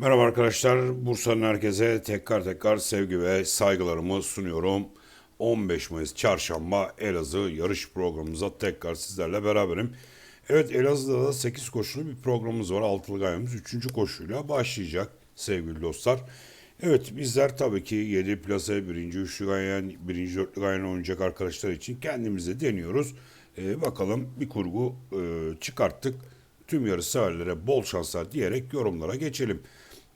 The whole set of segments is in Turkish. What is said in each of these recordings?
Merhaba arkadaşlar. Bursa'nın herkese tekrar tekrar sevgi ve saygılarımı sunuyorum. 15 Mayıs Çarşamba Elazığ yarış programımıza tekrar sizlerle beraberim. Evet Elazığ'da da 8 koşulu bir programımız var. Altılı gayemiz 3. koşuyla başlayacak sevgili dostlar. Evet bizler tabii ki 7 plase 1. üçlü gayen, 1. dörtlü gayen oynayacak arkadaşlar için kendimize deniyoruz. Ee, bakalım bir kurgu e, çıkarttık. Tüm yarış severlere bol şanslar diyerek yorumlara geçelim.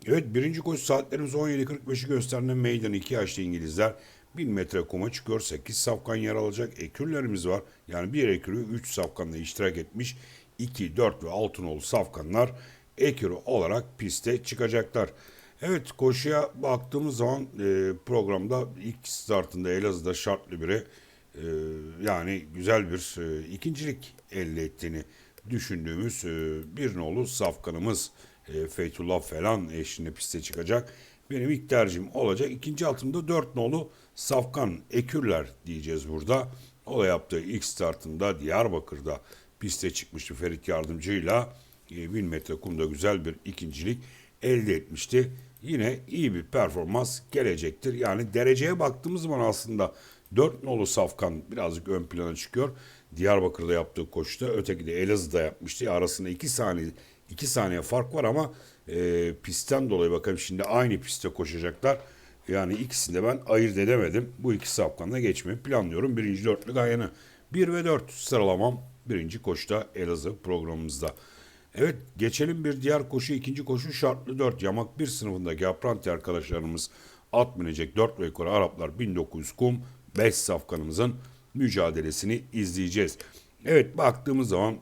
Evet birinci koşu saatlerimiz 17.45'i gösteren meydan 2 yaşlı İngilizler 1000 metre kuma çıkıyor. 8 safkan yer alacak ekürlerimiz var. Yani bir ekürü 3 safkanla iştirak etmiş. 2, 4 ve 6 nolu safkanlar ekürü olarak piste çıkacaklar. Evet koşuya baktığımız zaman e, programda ilk startında Elazığ'da şartlı biri e, yani güzel bir e, ikincilik elde ettiğini düşündüğümüz e, bir nolu safkanımız e, Feytullah falan eşliğinde piste çıkacak. Benim ilk tercihim olacak. İkinci altımda dört nolu Safkan Ekürler diyeceğiz burada. O da yaptığı ilk startında Diyarbakır'da piste çıkmıştı Ferit Yardımcı'yla. E, 1000 metre kumda güzel bir ikincilik elde etmişti. Yine iyi bir performans gelecektir. Yani dereceye baktığımız zaman aslında 4 nolu Safkan birazcık ön plana çıkıyor. Diyarbakır'da yaptığı koşuda öteki de Elazığ'da yapmıştı. Arasında 2 saniye 2 saniye fark var ama e, pistten dolayı bakalım şimdi aynı pistte koşacaklar. Yani ikisini de ben ayırt edemedim. Bu iki safkanla geçmeyi planlıyorum. Birinci dörtlü gayanı. 1 ve 4 sıralamam birinci koşta Elazığ programımızda. Evet geçelim bir diğer koşu. ikinci koşu şartlı 4. Yamak 1 sınıfındaki apranti arkadaşlarımız at binecek 4 ve yukarı Araplar 1900 kum 5 safkanımızın mücadelesini izleyeceğiz. Evet baktığımız zaman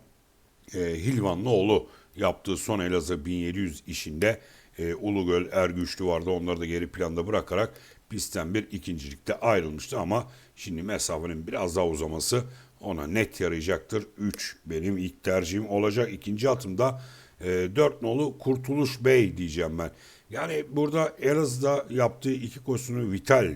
e, Hilvanlıoğlu yaptığı son Elazığ 1700 işinde e, Ulugöl Ergüçlü vardı. Onları da geri planda bırakarak pistten bir ikincilikte ayrılmıştı ama şimdi mesafenin biraz daha uzaması ona net yarayacaktır. 3 benim ilk tercihim olacak. İkinci atımda e, 4 nolu Kurtuluş Bey diyeceğim ben. Yani burada Elazığ'da yaptığı iki koşusunu Vital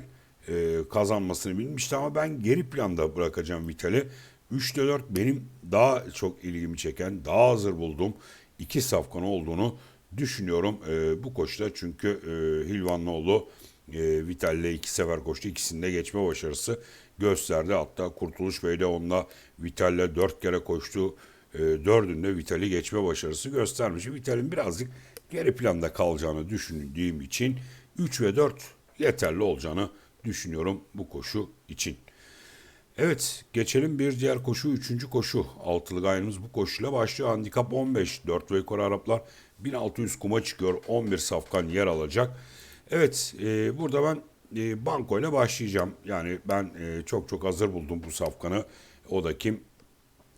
e, kazanmasını bilmişti ama ben geri planda bırakacağım Vital'i. 3'te 4 benim daha çok ilgimi çeken, daha hazır bulduğum iki safkan olduğunu düşünüyorum e, bu koşuda. Çünkü e, Hilvanlıoğlu e, Vital'le iki sefer koştu. İkisinde geçme başarısı gösterdi. Hatta Kurtuluş Bey de onunla Vital'le dört kere koştu. E, dördünde Vital'i geçme başarısı göstermiş. Vital'in birazcık geri planda kalacağını düşündüğüm için 3 ve 4 yeterli olacağını düşünüyorum bu koşu için. Evet geçelim bir diğer koşu. Üçüncü koşu. Altılı gayrımız bu koşuyla başlıyor. Handikap 15. 4 ve yukarı Araplar 1600 kuma çıkıyor. 11 safkan yer alacak. Evet e, burada ben e, banko ile başlayacağım. Yani ben e, çok çok hazır buldum bu safkanı. O da kim?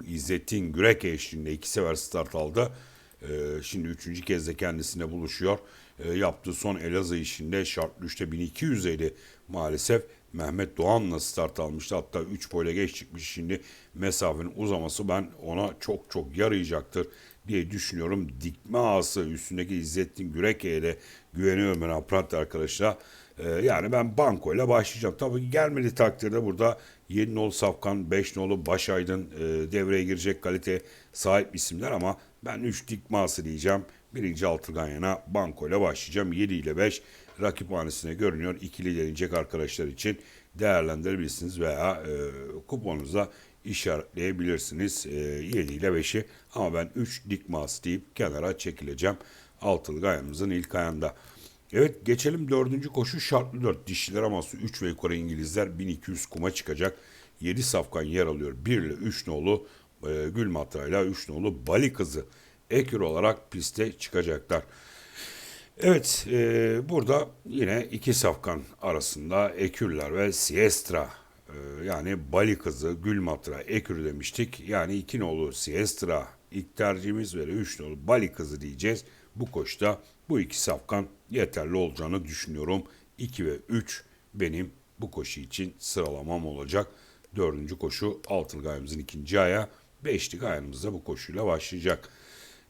İzzettin Gürek eşliğinde iki sefer start aldı. E, şimdi üçüncü kez de kendisine buluşuyor. E, yaptığı son Elazığ işinde şartlı 3'te 1250 maalesef. Mehmet Doğan'la start almıştı. Hatta 3 boyla geç çıkmış. Şimdi mesafenin uzaması ben ona çok çok yarayacaktır diye düşünüyorum. Dikme ağası üstündeki İzzettin Güreke'ye de güveniyorum ben Aprat arkadaşlar. Ee, yani ben banko ile başlayacağım. Tabii gelmedi takdirde burada 7 nolu Safkan, 5 nolu Başaydın e, devreye girecek kalite sahip isimler ama ben 3 dikme ağası diyeceğim. Birinci Altırgan yana banko ile başlayacağım. 7 ile 5 rakip hanesine görünüyor. İkili gelecek arkadaşlar için değerlendirebilirsiniz veya e, kuponunuzda işaretleyebilirsiniz e, 7 ile 5'i. Ama ben 3 dik mas deyip kenara çekileceğim. Altılı gayamızın ilk ayında. Evet geçelim dördüncü koşu şartlı 4 dişiler aması 3 ve yukarı İngilizler 1200 kuma çıkacak. 7 safkan yer alıyor. 1 ile 3 nolu e, Gül Matra'yla 3 nolu Bali kızı ekür olarak piste çıkacaklar. Evet, e, burada yine iki safkan arasında Ekürler ve Siestra e, yani Bali kızı Gülmatra Ekür demiştik. Yani iki nolu Siestra ilk tercihimiz ve üç nolu Bali kızı diyeceğiz. Bu koşta bu iki safkan yeterli olacağını düşünüyorum. 2 ve 3 benim bu koşu için sıralamam olacak. Dördüncü koşu Altılgayımızın ikinci aya. Beşli gayamız da bu koşuyla başlayacak.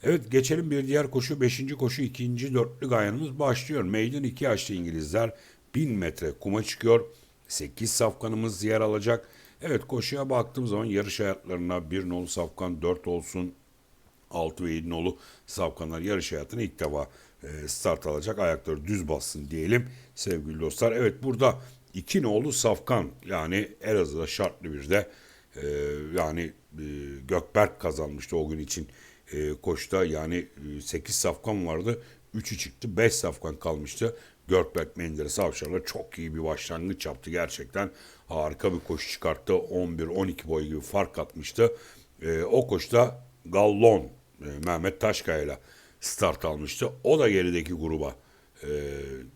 Evet geçelim bir diğer koşu. Beşinci koşu ikinci dörtlü gayanımız başlıyor. Meydan iki yaşlı İngilizler bin metre kuma çıkıyor. Sekiz safkanımız yer alacak. Evet koşuya baktığım zaman yarış hayatlarına bir nolu safkan dört olsun. 6 ve 7 nolu safkanlar yarış hayatına ilk defa e, start alacak. Ayakları düz bassın diyelim sevgili dostlar. Evet burada 2 nolu safkan yani Elazığ'da şartlı bir de e, yani e, Gökberk kazanmıştı o gün için e, koşta. Yani e, 8 safkan vardı. 3'ü çıktı. 5 safkan kalmıştı. Gökberk Menderes Avşar'la çok iyi bir başlangıç yaptı gerçekten. Harika bir koşu çıkarttı. 11-12 boy gibi fark atmıştı. E, o koşta Gallon e, Mehmet Taşkaya ile start almıştı. O da gerideki gruba e,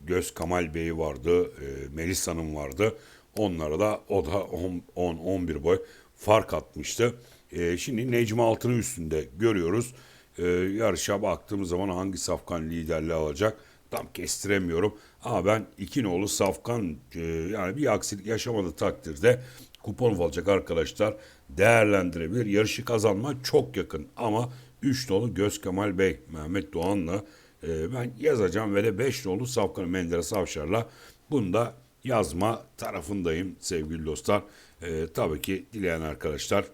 Göz Kamal Bey vardı, e, Melis Hanım vardı. Onlara da o da 10-11 boy fark atmıştı. E, şimdi Necmi Altın'ı üstünde görüyoruz. E, yarışa baktığımız zaman hangi safkan liderliği alacak tam kestiremiyorum. Ama ben iki nolu safkan e, yani bir aksilik yaşamadığı takdirde kupon alacak arkadaşlar değerlendirebilir. Yarışı kazanma çok yakın ama 3 nolu Göz Kemal Bey, Mehmet Doğan'la e, ben yazacağım ve de 5 nolu Safkan Menderes Avşar'la bunu da yazma tarafındayım sevgili dostlar. E, tabii ki dileyen arkadaşlar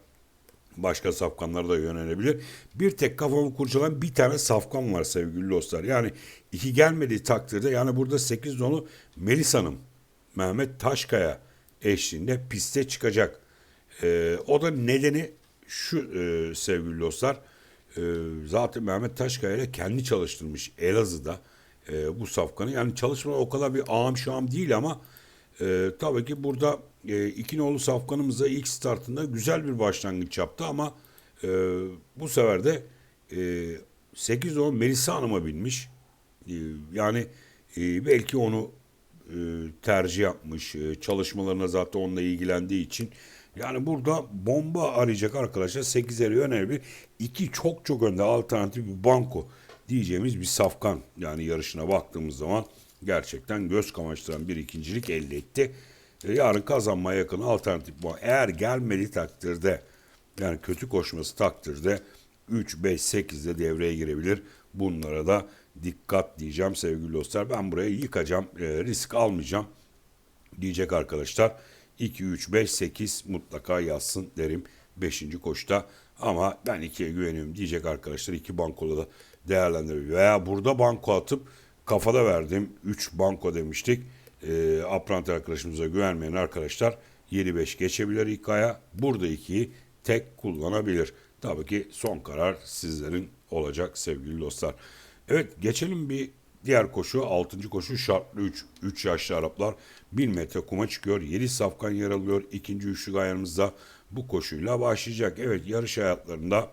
başka safkanlara da yönelebilir. Bir tek kafamı kurcalayan bir tane safkan var sevgili dostlar. Yani iki gelmediği takdirde yani burada 8 nolu Melis Hanım, Mehmet Taşkaya eşliğinde piste çıkacak. Ee, o da nedeni şu e, sevgili dostlar. E, zaten Mehmet Taşkaya ile kendi çalıştırmış Elazığ'da e, bu safkanı. Yani çalışma o kadar bir ağam şam değil ama e, tabii ki burada e, iki nolu safkanımıza ilk startında güzel bir başlangıç yaptı ama e, bu sefer de e, 8 nolu Melisa Hanım'a binmiş. E, yani e, belki onu e, tercih yapmış. E, çalışmalarına zaten onunla ilgilendiği için. Yani burada bomba arayacak arkadaşlar 8'leri önemli. İki çok çok önde alternatif bir banko diyeceğimiz bir safkan. Yani yarışına baktığımız zaman gerçekten göz kamaştıran bir ikincilik elde etti. E, yarın kazanmaya yakın alternatif bu. Eğer gelmedi takdirde yani kötü koşması takdirde 3, 5, 8'de devreye girebilir. Bunlara da dikkat diyeceğim sevgili dostlar. Ben burayı yıkacağım, e, risk almayacağım diyecek arkadaşlar. 2, 3, 5, 8 mutlaka yazsın derim 5. koşta. Ama ben 2'ye güveniyorum diyecek arkadaşlar. 2 bankola da değerlendirebilir. Veya burada banko atıp kafada verdim. 3 banko demiştik. E, Apprenti arkadaşımıza güvenmeyen arkadaşlar 7-5 geçebilir ilk aya. Burada 2'yi tek kullanabilir. Tabii ki son karar sizlerin olacak sevgili dostlar. Evet geçelim bir diğer koşu. 6. koşu şartlı 3. 3 yaşlı Araplar 1000 metre kuma çıkıyor. 7 safkan yer alıyor. İkinci üçlük ayarımızda bu koşuyla başlayacak. Evet yarış hayatlarında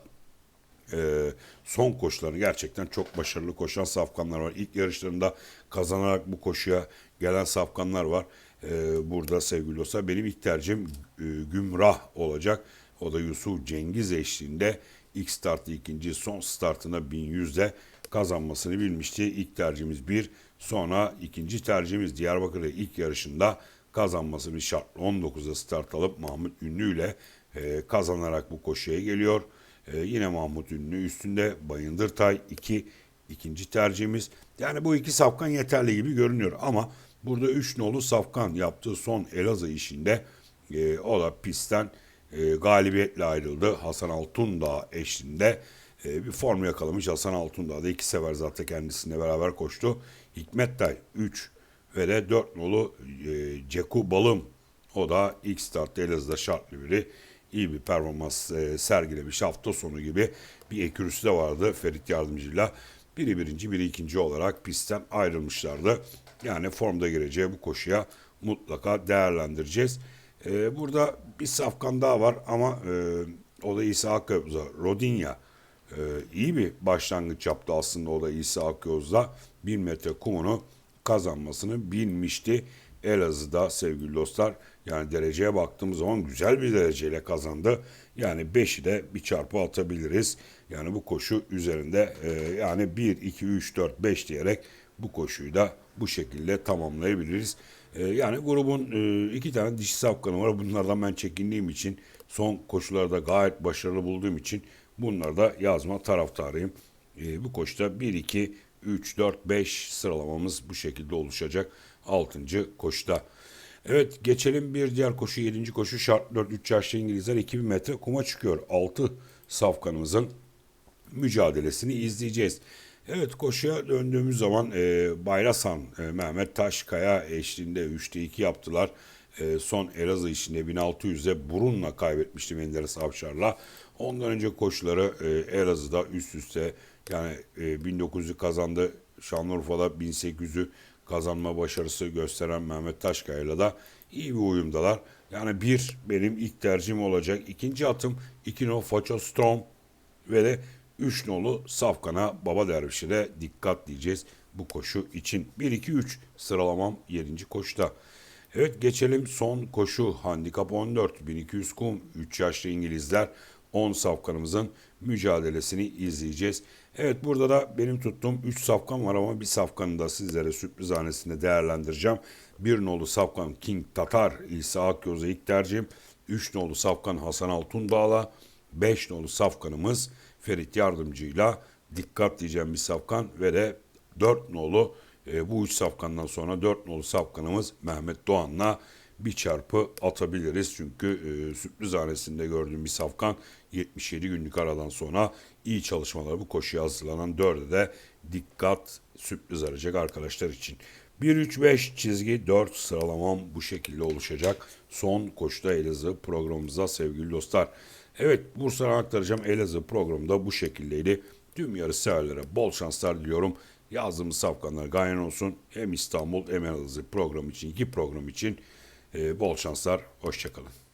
e, son koşularını gerçekten çok başarılı koşan safkanlar var. İlk yarışlarında kazanarak bu koşuya gelen safkanlar var. E, burada sevgili dostlar benim ilk tercihim e, Gümrah olacak. O da Yusuf Cengiz eşliğinde ilk startı ikinci son startına 1100'de kazanmasını bilmişti. İlk tercihimiz bir. Sonra ikinci tercihimiz Diyarbakır'da ilk yarışında kazanması bir şartlı 19'da start alıp Mahmut Ünlü ile e, kazanarak bu koşuya geliyor. E, yine Mahmut Ünlü üstünde Bayındırtay 2 ikinci tercihimiz. Yani bu iki safkan yeterli gibi görünüyor ama burada 3 nolu safkan yaptığı son Elazığ işinde e, o da pistten e, galibiyetle ayrıldı. Hasan Altundağ eşliğinde e, bir form yakalamış. Hasan Altundağ da iki sefer zaten kendisiyle beraber koştu. Hikmet Tay 3 ve de 4 nolu e, Ceku Balım o da ilk startta Elazığ'da şartlı biri. İyi bir performans e, sergilemiş hafta sonu gibi bir ekürüsü de vardı Ferit Yardımcı'yla. Biri birinci, biri ikinci olarak pistten ayrılmışlardı. Yani formda gireceği bu koşuya mutlaka değerlendireceğiz. Ee, burada bir safkan daha var ama e, o da İsa Akyoz'da. Rodinya e, iyi bir başlangıç yaptı aslında o da İsa Akyoz'da. 1000 metre kumunu kazanmasını bilmişti. Elazığ'da sevgili dostlar yani dereceye baktığımız zaman güzel bir dereceyle kazandı. Yani 5'i de bir çarpı atabiliriz. Yani bu koşu üzerinde e, yani 1, 2, 3, 4, 5 diyerek bu koşuyu da bu şekilde tamamlayabiliriz. E, yani grubun e, iki tane dişi safkanı var. Bunlardan ben çekindiğim için son koşularda gayet başarılı bulduğum için bunları da yazma taraftarıyım. E, bu koşuda 1, 2, 3, 4, 5 sıralamamız bu şekilde oluşacak 6. koşuda. Evet geçelim bir diğer koşu 7. koşu şart 4 3 yaşlı İngilizler 2000 metre kuma çıkıyor. 6 safkanımızın mücadelesini izleyeceğiz. Evet koşuya döndüğümüz zaman e, Bayrasan, e, Mehmet Taşkaya eşliğinde 3'te 2 yaptılar. E, son Elazığ işinde 1600'e Burun'la kaybetmişti Menderes Avşar'la. Ondan önce koşuları e, Elazığ'da üst üste yani e, 1900'ü kazandı. Şanlıurfa'da 1800'ü kazanma başarısı gösteren Mehmet Taşkaya'yla da iyi bir uyumdalar. Yani bir benim ilk tercihim olacak. İkinci atım 2 no Faço Storm ve de 3 nolu Safkan'a Baba Derviş'e de dikkat diyeceğiz bu koşu için. 1-2-3 sıralamam 7. koşuda. Evet geçelim son koşu handikap 14 1200 kum 3 yaşlı İngilizler 10 safkanımızın mücadelesini izleyeceğiz. Evet burada da benim tuttuğum 3 safkan var ama bir safkanı da sizlere sürpriz hanesinde değerlendireceğim. 1 nolu safkan King Tatar İsa Akyoz'a ilk tercihim. 3 nolu safkan Hasan Altundağ'la 5 nolu safkanımız Ferit Yardımcı'yla dikkat diyeceğim bir safkan ve de 4 nolu e, bu 3 safkandan sonra 4 nolu safkanımız Mehmet Doğan'la bir çarpı atabiliriz. Çünkü e, sürpriz hanesinde gördüğüm bir safkan 77 günlük aradan sonra iyi çalışmaları bu koşuya hazırlanan 4'e de dikkat sürpriz arayacak arkadaşlar için. 1-3-5 çizgi 4 sıralamam bu şekilde oluşacak. Son koşuda Elazığ programımıza sevgili dostlar. Evet Bursa'dan aktaracağım Elazığ programı bu şekildeydi. Tüm yarış severlere bol şanslar diliyorum. Yazdığımız safkanlar gayen olsun. Hem İstanbul hem Elazığ program için, iki program için bol şanslar. Hoşçakalın.